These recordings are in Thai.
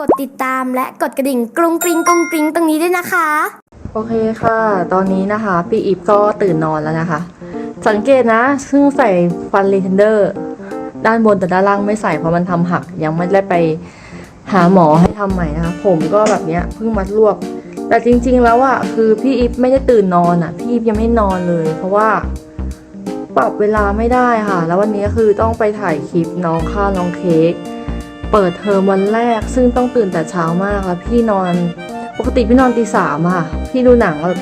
กดติดตามและกดกระดิ่งกรุงกริงกรุงกริงตรงนี้ด้วยนะคะ โอเคค่ะ ตอนนี้นะคะ พี่อีฟก็ตื่นนอนแล้วนะคะ สังเกตนะซึ่งใส่ฟันรีเทนเดอร์ ด้านบนแต่ด้านล่างไม่ใส่เพราะมันทำหัก ยังไม่ได้ไปหาหมอให้ทำใหม่นะคะ ผมก็แบบเนี้ยเพิ่งมัดรวบ แต่จริง ๆ แล้วอะคือพี่อีฟไม่ได้ตื่นนอนอะพี่อีฟยังไม่นอนเลย เพราะว่าปรับเวลาไม่ได้ค่ะ แล้ววันนี้คือต้องไปถ่ายคลิปน้องข้าวน้องเค้ก เปิดเทอมวันแรก ซึ่งต้องตื่นแต่เช้ามากแล้วพี่นอน ปกติพี่นอนตีสามอะพี่ดูหนังแบบ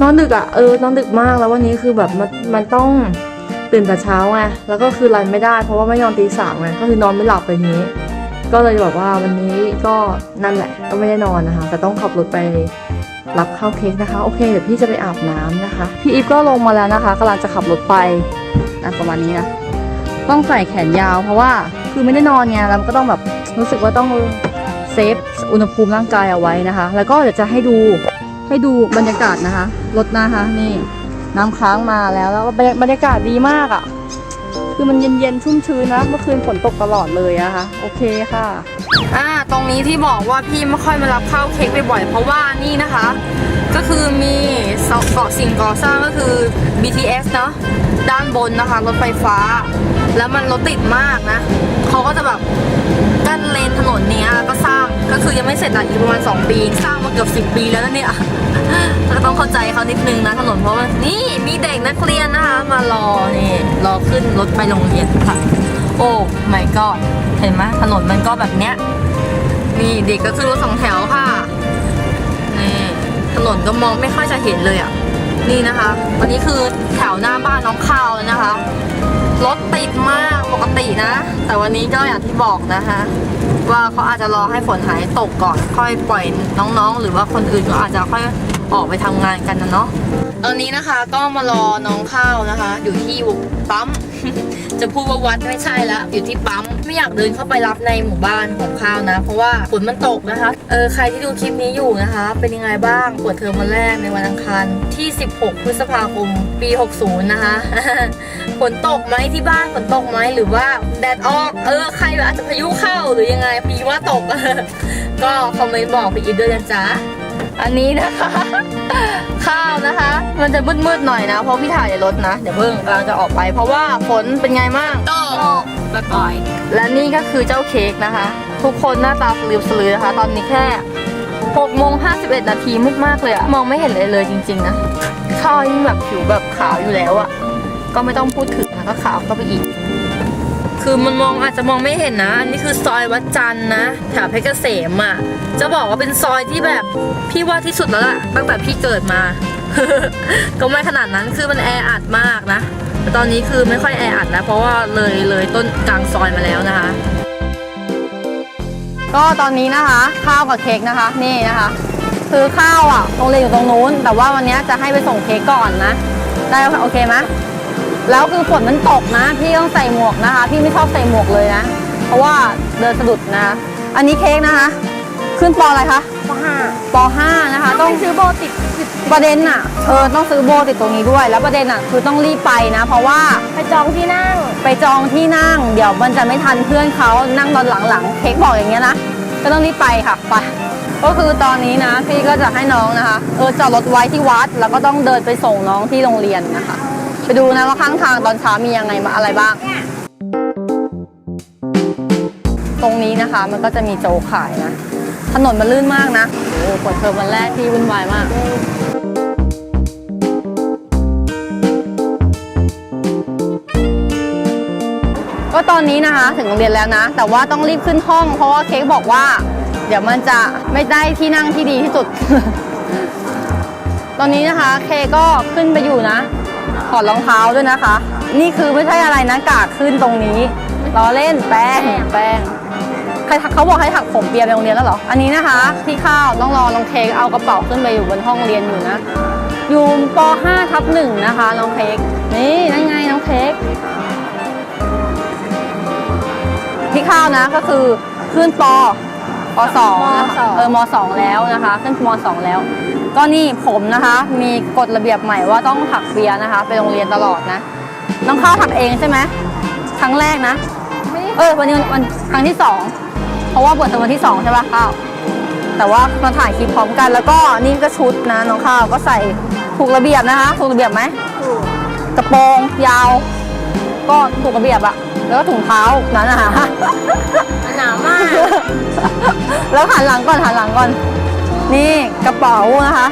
นอนดึกอะเออนอนดึกมากแล้ววันนี้คือแบบมันมันต้องตื่นแต่เช้าไงแล้วก็คือรันไม่ได้ เพราะว่าไม่นอนตีสามไงก็คือนอนไม่หลับไปนี้ ก็เลยแบบว่าวันนี้ก็นั่นแหละ ก็ไม่ได้นอนนะคะ แต่ต้องขับรถไปรับข้าวเค้กนะคะ โอเคเดี๋ยวพี่จะไปอาบน้ำนะคะ พี่อีฟก็ลงมาแล้วนะคะกำลังจะขับรถไปนะประมาณนี้นะ ต้องใส่แขนยาว เพราะว่าคือไม่ได้นอนไงแล้วก็ต้องแบบรู้สึกว่าต้องเซฟอุณหภูมิร่างกายเอาไว้นะคะ แล้วก็เดี๋ยวจะให้ดูให้ดูบรรยากาศนะคะรถนะคะนี่น้ำค้างมาแล้วแล้วก็บรรยากาศดีมากอะ่ะ คือมันเย็นๆชุ่มชื้นนะเมื่อคืนฝนตกตลอดเลยอะคะ โอเคค่ะอ่าตรงนี้ที่บอกว่าพี่ไม่ค่อยมารับข้าวเค้กบ่อยๆเพราะว่านี่นะคะ ก็คือมีเกาะสิ่งก่อสร้างก็คือ BTS เนาะด้านบนนะคะรถไฟฟ้า แล้วมันรถติดมากนะ เขาก็จะแบบกั้นเลนถนนเนี้ยก็สร้างก็คือยังไม่เสร็จอะอีกประมาณ 2 ปี สร้างมาเกือบ10 ปีแล้วนะเนี่ยก็ต้องเข้าใจเขานิดนึงนะถนนเพราะว่านี่มีเด็กนักเรียนนะคะ มารอนี่รอขึ้นรถไปโรงเรียนค่ะ โอ้ไม่ก็เห็นไหมถนนมันก็แบบเนี้ยนี่เด็กก็คือรถสองแถวค่ะนี่ถนนก็มองไม่ค่อยจะเห็นเลยอะนี่นะคะ วันนี้คือแถวหน้าบ้านน้องข้าวแล้วนะคะ รถติดมากปกตินะ แต่วันนี้ก็อย่างที่บอกนะคะ ว่าเขาอาจจะรอให้ฝนหายตกก่อน ค่อยปล่อยน้องๆ หรือว่าคนอื่นก็อาจจะค่อยออกไปทำงานกันนะเนาะตอนนี้นะคะก็มารอน้องข้าวนะคะ อยู่ที่ปั๊ม จะพูดว่าวัดไม่ใช่ละอยู่ที่ปั๊มไม่อยากเดินเข้าไปรับในหมู่บ้านของข้าวนะ เพราะว่าฝนมันตกนะคะเออใครที่ดูคลิปนี้อยู่นะคะ เป็นยังไงบ้างเปิดเทอมวันแรกในวันอังคารที่ 16 พฤษภาคมปี 60 นะคะฝนตกไหมที่บ้านฝนตกไหมหรือว่าแดดออกเออใครอาจจะพายุเข้าหรือยังไงปีว่าตกก็คอมเมนต์บอกพี่อีฟด้วยนะจ๊ะ อันนี้นะคะ ข้าวนะคะ มันจะมืดๆหน่อยนะ เพราะพี่ถ่ายในรถนะ เดี๋ยวเพิ่งกำลังจะออกไป เพราะว่าฝนเป็นไงบ้างตกแบบปล่อย และนี่ก็คือเจ้าเค้กนะคะ ทุกคนหน้าตาสลืมสลือนะคะ ตอนนี้แค่6โมง51 นาทีมืดมากเลยอะมองไม่เห็นเลยเลยจริง ๆ นะข้าวยิ่งแบบผิวแบบขาวอยู่แล้วอะก็ไม่ต้องพูดถึงนะก็ขาวก็ไปอีก คือมันมองอาจจะมองไม่เห็นนะ อันนี้คือซอยวัดจันนะ แถวเพชรเกษมอะ จะบอกว่าเป็นซอยที่แบบพี่ว่าที่สุดแล้วล่ะ ตั้งแต่พี่เกิดมา ก็ไม่ขนาดนั้นคือมันแออัดมากนะแต่ตอนนี้คือไม่ค่อยแออัดนะเพราะว่าเลยเลยต้นกลางซอยมาแล้วนะคะ ก็ตอนนี้นะคะข้าวกับเค้กนะคะนี่นะคะ คือข้าวอะโรงเรียนอยู่ตรงนู้น แต่ว่าวันนี้จะให้ไปส่งเค้กก่อนนะ ได้โอเคไหม แล้วคือฝนมันตกนะ พี่ต้องใส่หมวกนะคะ พี่ไม่ชอบใส่หมวกเลยนะ เพราะว่าเดินสะดุดนะ อันนี้เค้กนะคะ ขึ้นปออะไรคะปห้าปห้านะคะ ต้องซื้อโบติดประเด็นอะเออต้องซื้อโบติดตรงนี้ด้วย แล้วประเด็นอะคือต้องรีบไปนะ เพราะว่าไปจองที่นั่ง ไปจองที่นั่ง เดี๋ยวมันจะไม่ทันเพื่อนเขานั่งตอนหลังๆเค้กบอกอย่างเงี้ยนะก็ต้องรีบไปค่ะไปก็คือตอนนี้นะพี่ก็จะให้น้องนะคะ เออจอดรถไว้ที่วัด แล้วก็ต้องเดินไปส่งน้องที่โรงเรียนนะคะ ไปดูนะว่าข้างทางตอนเช้ามียังไงมาอะไรบ้าง ตรงนี้นะคะมันก็จะมีโจ๊กขายนะ ถนนมันลื่นมากนะโอ้เปิดเทอมวันแรกที่วุ่นวายมากก็ตอนนี้นะคะถึงโรงเรียนแล้วนะ แต่ว่าต้องรีบขึ้นห้อง เพราะว่าเค้กบอกว่า เดี๋ยวมันจะไม่ได้ที่นั่งที่ดีที่สุด ตอนนี้นะคะ เคก็ขึ้นไปอยู่นะ ถอดรองเท้าด้วยนะคะ นี่คือไม่ใช่อะไรนะกากขึ้นตรงนี้ล้อเล่นแป้งแป้งใครทักเขาบอกให้ถักผมเปียไปโรงเรียนแล้วเหรอ อันนี้นะคะที่ข้าวต้องรอน้องเค้กเอากระเป๋าขึ้นไปอยู่บนห้องเรียนอยู่นะ อยู่ป .5 ทับหนึ่งนะคะน้องเค้กนี่นั่นไงน้องเค้กที่ข้าวนะก็คือขึ้นปปสองนะคะเออมสองแล้วนะคะ ขึ้นมสองแล้ว ก็นี่ผมนะคะ มีกฎระเบียบใหม่ว่าต้องถักเปียนะคะ ไปโรงเรียนตลอดนะ น้องข้าวถักเองใช่ไหมครั้งแรกนะเออวันนี้วันครั้งที่สองเพราะว่าเปิดเทอมวันที่สองใช่ปะข้าวแต่ว่ามาถ่ายคลิปพร้อมกัน แล้วก็นี่ก็ชุดนะน้องข้าวก็ใส่ถูกระเบียบนะคะ ถูกระเบียบไหมกระโปรงยาว ก็ถูกระเบียบอะแล้วก็ถุงเท้านั้นนะคะหนาวมาก แล้วหันหลังก่อนหันหลังก่อน นี่กระเป๋านะคะ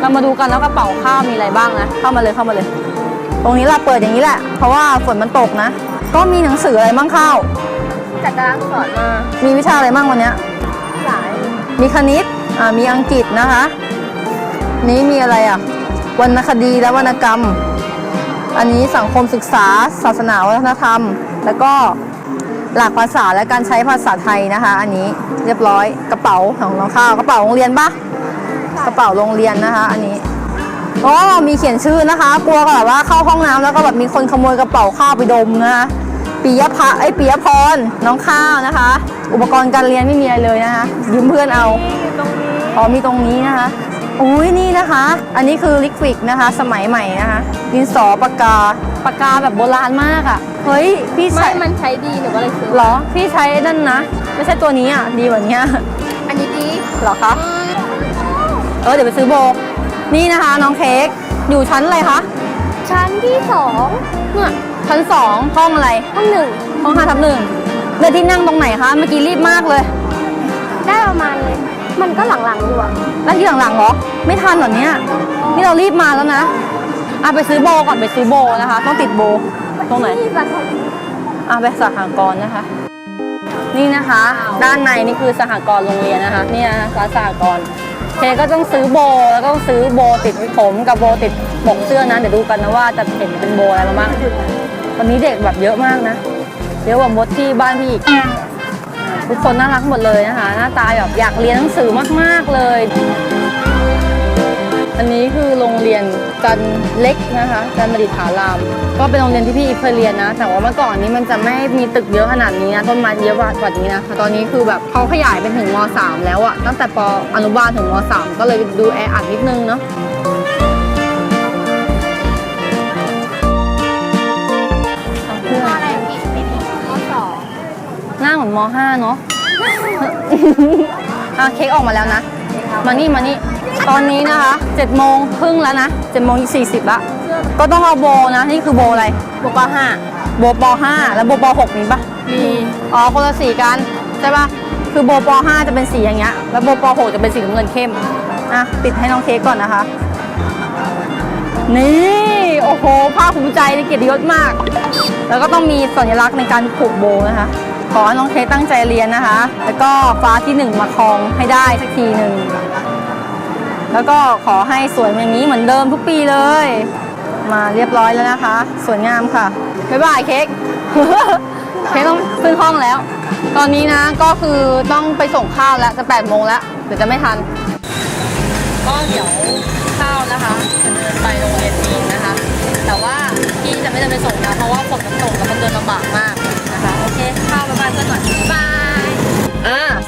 เรามาดูกันแล้วกระเป๋าข้าวมีอะไรบ้างนะ เข้ามาเลยเข้ามาเลย ตรงนี้เราเปิดอย่างนี้แหละ เพราะว่าฝนมันตกนะ ก็มีหนังสืออะไรบ้างข้าว จากตารางสอนมามีวิชาอะไรบ้างวันเนี้ยหลายมีคณิต อ่า มีอังกฤษนะคะ นี้มีอะไรอะ วรรณคดีและวรรณกรรม อันนี้สังคมศึกษา ศาสนาวัฒนธรรม แล้วก็ หลักภาษาและการใช้ภาษาไทยนะคะ อันนี้เรียบร้อยกระเป๋าของน้องข้าวกระเป๋าโรงเรียนปะกระเป๋าโรงเรียนนะคะ อันนี้อ๋อมีเขียนชื่อนะคะ กลัวแบบว่าเข้าห้องน้ำแล้วก็แบบมีคนขโมยกระเป๋าข้าวไปดมนะคะปิยพะไอ้ยปิยพรน้องข้าวนะคะ อุปกรณ์การเรียนไม่มีอะไรเลยนะคะยืมเพื่อนเอาอ๋อมีตรงนี้นะคะ อุ้ยนี่นะคะ อันนี้คือลิควิกนะคะ สมัยใหม่นะคะ ดินสอปากกาปากกาแบบโบราณมากอะ่ะ เฮ้ย พี่ไม่ใช้มันใช้ดีหนูก็เลยซื้อเหรอ พี่ใช้นั่นนะ ไม่ใช่ตัวนี้อะ ดีกว่านี้อะอันนี้ดีเหรอคะ เออ เดี๋ยวไปซื้อโบ นี่นะคะน้องเค้ก อยู่ชั้นอะไรคะ ชั้นที่สองเนี่ยชั้นสองห้องอะไร ห้องหนึ่งห้องห้าทับหนึ่งเลือกที่นั่งตรงไหนคะ เมื่อกี้รีบมากเลย ได้ประมาณเลย มันก็หลังๆอยู่อะแล้วที่หลังๆเหรอ ไม่ทันเหรอเนี่ย นี่เรารีบมาแล้วนะอะไปซื้อโบก่อนไปซื้อโบนะคะ ต้องติดโบตรงไหนนี่บัตรอะไปสหกรณ์นะคะ นี่นะคะ ด้านในนี่คือสหกรณ์โรงเรียนนะคะ นี่นะคะร้านสหกรณ์เคก็ต้องซื้อโบแล้วก็ต้องซื้อโบติดผมกับโบติดปกเสื้อนะเดี๋ยวดูกันนะว่าจะเห็นเป็นโบอะไรมาบ้างวันนี้เด็กแบบเยอะมากนะเยอะกว่ามดที่บ้านพี่อีก ทุกคนน่ารักหมดเลยนะคะ หน้าตาแบบอยากเรียนหนังสือมาก ๆ เลย อันนี้คือโรงเรียนกันเล็กนะคะกันบดิษฐาราม ก็เป็นโรงเรียนที่พี่อีฟเคยเรียนนะ แต่ว่าเมื่อก่อนนี้มันจะไม่มีตึกเยอะขนาดนี้นะ ต้นไม้เยอะกว่านี้นะ ตอนนี้คือแบบเขาขยายไปถึงม .3 แล้วอะตั้งแต่ปอนุบาลถึงม .3 ก็เลยดูแออัดนิดนึงเนาะ เหมือนม .5 เนาะอะเค้กออกมาแล้วนะ มานี่มานี่ ตอนนี้นะคะ7โมงครึ่งแล้วนะ7โมง40ละก็ต้องเอาโบนะ นี่คือโบอะไรบวกปห้าโบป .5 แล้วโบป .6 มีปะมีอ๋อคนละสีกันใช่ปะคือโบป .5 จะเป็นสีอย่างเงี้ย แล้วโบป .6 จะเป็นสีน้ำเงินเข้ม อะปิดให้น้องเค้กก่อนนะคะ นี่โอ้โหภาคภูมิใจในเกียรติยศมาก แล้วก็ต้องมีสัญลักษณ์ในการผูกโบนะคะ ขอให้น้องเค้กตั้งใจเรียนนะคะ แล้วก็ฟ้าที่หนึ่งมาครองให้ได้สักทีหนึ่ง แล้วก็ขอให้สวยอย่างนี้เหมือนเดิมทุกปีเลย มาเรียบร้อยแล้วนะคะ สวยงามค่ะ บ๊ายบายเค้ก เค้กต้องขึ้นห้องแล้ว ตอนนี้นะก็คือต้องไปส่งข้าวแล้วจะ8โมงแล้วเดี๋ยวจะไม่ทัน ก็เดี๋ยวข้าวนะคะจะเดินไปโรงเรียนเองนะคะ แต่ว่าพี่จะไม่เดินไปส่งนะเพราะว่าฝนมันตกแล้วมันเดินลำบากมาก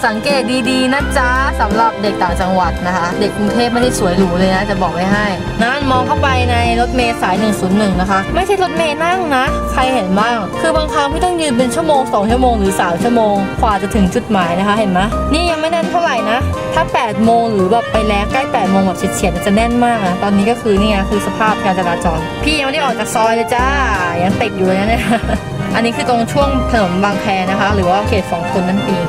สังเกตดีๆนะจ๊ะสำหรับเด็กต่างจังหวัดนะคะ เด็กกรุงเทพไม่ได้สวยหรูเลยนะ จะบอกไว้ให้นั่นมองเข้าไปในรถเมล์สาย 101 นะคะ ไม่ใช่รถเมล์นั่งนะ ใครเห็นบ้าง คือบางครั้งพี่ต้องยืนเป็นชั่วโมง 2 ชั่วโมงหรือ 3 ชั่วโมงกว่าจะถึงจุดหมายนะคะเห็นไหมนี่ยังไม่แน่นเท่าไหร่นะ ถ้า 8 โมงหรือแบบไปแล้วใกล้ 8 โมงแบบเฉียดๆจะแน่นมากนะตอนนี้ก็คือนี่ไงคือสภาพการจราจร พี่ยังไม่ได้ออกจากซอยเลยจ้ายังติดอยู่เลยนะเนี่ยอันนี้คือตรงช่วงถนนบางแคนะคะ หรือว่าเขตสองคนนั่นเอง